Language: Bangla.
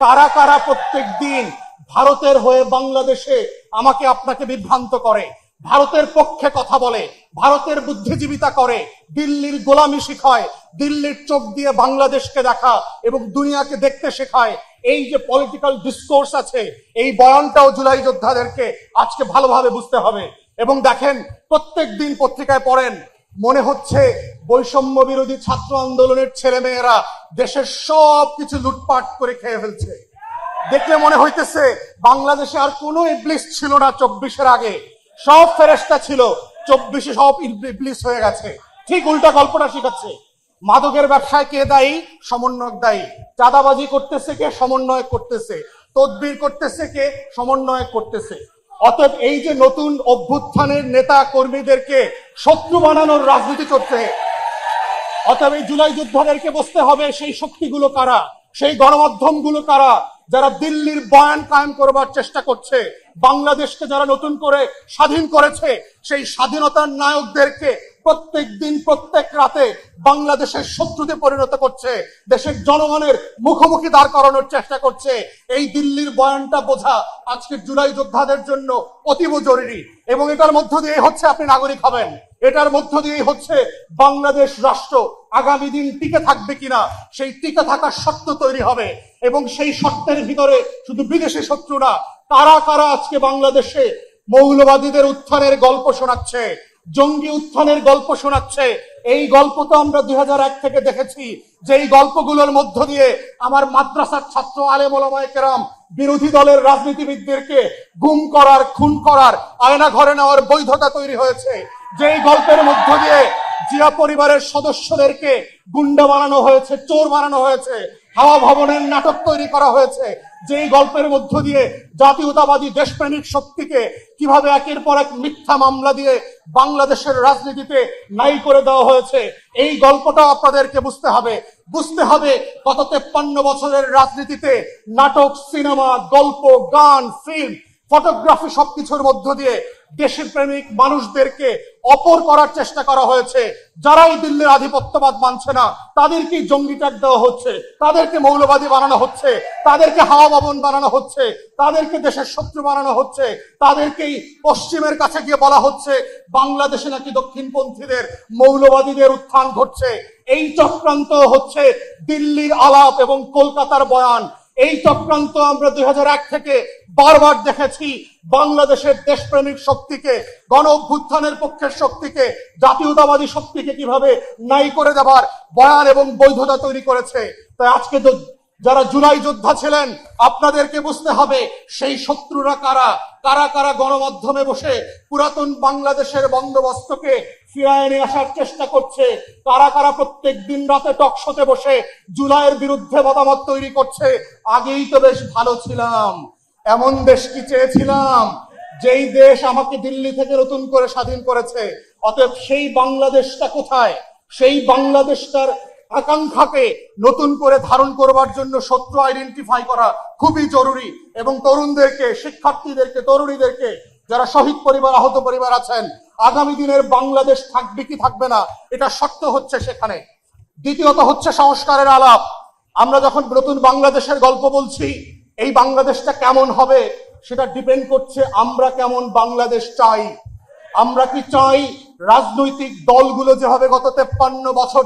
কারা কারা প্রত্যেক দিন ভারতের হয়ে বাংলাদেশে আমাকে আপনাকে বিভ্রান্ত করে, ভারতের পক্ষে কথা বলে, ভারতের বুদ্ধিজীবিতা করে, দিল্লির গোলামি শিখায়, দিল্লির চোখ দিয়ে বাংলাদেশকে দেখা এবং দুনিয়াকে দেখতে শেখায়, এই যে পলিটিক্যাল ডিসকোর্স আছে, এই বয়ানটাও জুলাই যোদ্ধাদেরকে আজকে ভালোভাবে বুঝতে হবে। এবং দেখেন, প্রত্যেক দিন পত্রিকায় পড়েন মনে হচ্ছে বৈষম্য বিরোধী ছাত্র আন্দোলনের ছেলেমেয়েরা দেশের সব কিছু লুটপাট করে খেয়ে ফেলছে। দেখলে মনে হইতেছে, বাংলাদেশে আর কোনো ইবলিস ছিল না চব্বিশের আগে। সব ফেরেস্তা ছিল, চব্বিশে সব ইবলিস হয়ে গেছে। ঠিক উল্টা গল্পটা শিখাচ্ছে। মাদকের ব্যবসায় কে দায়ী? সমন্বয়ক দায়ী। চাঁদাবাজি করতেছে কে? সমন্বয় করতেছে। তদবির করতেছে কে? সমন্বয় করতেছে। অতএব এই যে নতুন অভ্যুত্থানের নেতা কর্মীদেরকে শত্রু বানানোর রাজনীতি করছে অতএব এই জুলাই যোদ্ধাদেরকে বসতে হবে, সেই শক্তিগুলো কারা, সেই গণমাধ্যমগুলো কারা, যারা দিল্লির বয়ান কায়েম করবার চেষ্টা করছে, বাংলাদেশকে যারা নতুন করে স্বাধীন করেছে, সেই স্বাধীনতার নায়কদেরকে প্রত্যেক দিন প্রত্যেক রাতে বাংলাদেশের শত্রুতে পরিণত করছে, দেশের জনগণের মুখোমুখি দাঁড় করানোর চেষ্টা করছে। এই দিল্লির বয়ানটা বোঝা আজকের জুলাই যোদ্ধাদের জন্য অতীব জরুরি এবং এটার মধ্য দিয়ে হচ্ছে আপনি নাগরিক হবেন। এটার মধ্য দিয়েই হচ্ছে বাংলাদেশ রাষ্ট্র আগামী দিন টিকে থাকবে কিনা, সেই টিকে থাকার শর্ত তৈরি হবে এবং সেই শর্তের ভিতরে শুধু বিদেশি শত্রু না, কারা কারা আজকে বাংলাদেশে মৌলবাদীদের উত্থানের গল্প শোনাচ্ছে জঙ্গি উত্থানের গল্প শোনাচ্ছে। এই গল্প তো আমরা দুই হাজার এক থেকে দেখেছি। যে এই গল্পগুলোর মধ্য দিয়ে আমার মাদ্রাসার ছাত্র আলেম ওলামায়ে কেরাম বিরোধী দলের রাজনীতিবিদদেরকে গুম করার, খুন করার, আয়না ঘরে নেওয়ার বৈধতা তৈরি হয়েছে। যেই গল্পের মধ্য দিয়ে জিয়া পরিবারের সদস্যদেরকে গুন্ডা বানানো হয়েছে, চোর বানানো হয়েছে, হাওয়া ভবনের নাটক তৈরি করা হয়েছে যেই গল্পের মধ্য দিয়ে জাতীয়তাবাদী দেশপ্রেমিক শক্তিকে কীভাবে একের পর এক মিথ্যা মামলা দিয়ে বাংলাদেশের রাজনীতিতে নাই করে দেওয়া হয়েছে, এই গল্পটা আপনাদেরকে বুঝতে হবে। বুঝতে হবে গত তেপ্পান্ন বছরের রাজনীতিতে নাটক, সিনেমা, গল্প, গান, ফিল্ম, ফটোগ্রাফি সবকিছুর মধ্য দিয়ে দেশের প্রেমিক মানুষদেরকে অপর করার চেষ্টা করা হয়েছে। যারাই দিল্লির আধিপত্যবাদ মানছে না, তাদেরকে জঙ্গি ট্যাগ দেওয়া হচ্ছে, তাদেরকে মৌলবাদী বানানো হচ্ছে, তাদেরকে হাওয়া ভবন বানানো হচ্ছে, তাদেরকে দেশের শত্রু বানানো হচ্ছে, তাদেরকেই পশ্চিমের কাছে গিয়ে বলা হচ্ছে, বাংলাদেশে নাকি দক্ষিণপন্থীদের মৌলবাদীদের উত্থান ঘটছে। এই চক্রান্ত হচ্ছে দিল্লির আলাপ এবং কলকাতার বয়ান। এই চক্রান্ত আমরা দুই হাজার এক থেকে বারবার দেখেছি বাংলাদেশের দেশপ্রেমিক শক্তিকে, গণ অভ্যুত্থানের পক্ষের শক্তিকে, জাতীয়তাবাদী শক্তিকে কীভাবে নাই করে দেবার বয়ান এবং বৈধতা তৈরি করেছে। তাই আজকে যারা জুলাই যোদ্ধা ছিলেন, আপনাদেরকে বুঝতে হবে সেই শত্রুরা কারা? কারা কারা গণমাধ্যমে বসে পুরাতন বাংলাদেশের বন্দোবস্তকে ফিরায় নিয়ে আসার চেষ্টা করছে? কারা কারা প্রত্যেক দিন রাতে টকশোতে বসে জুলাইয়ের বিরুদ্ধে মতামত তৈরি করছে? আগেই তো বেশ ভালো ছিলাম। এমন দেশ কি চেয়েছিলাম? যেই দেশ আমাকে দিল্লি থেকে নতুন করে স্বাধীন করেছে। অতএব সেই বাংলাদেশটা কোথায়? সেই বাংলাদেশটার আকাঙ্ক্ষাকে নতুন করে ধারণ করবার জন্য শত্রু আইডেন্টিফাই করা খুবই জরুরি এবং তরুণদেরকে, শিক্ষার্থীদেরকে, তরুণীদেরকে যারা শহীদ পরিবার, আহত পরিবার আছেন, আগামী দিনের বাংলাদেশ থাকবে কি থাকবে না, এটা শর্ত হচ্ছে সেখানে। দ্বিতীয়ত হচ্ছে সংস্কারের আলাপ। আমরা যখন নতুন বাংলাদেশের গল্প বলছি, এই বাংলাদেশটা কেমন হবে সেটা ডিপেন্ড করছে আমরা কেমন বাংলাদেশ চাই। আমরা কি চাই রাজনৈতিক দলগুলো যেভাবে গত তেপ্পান্ন বছর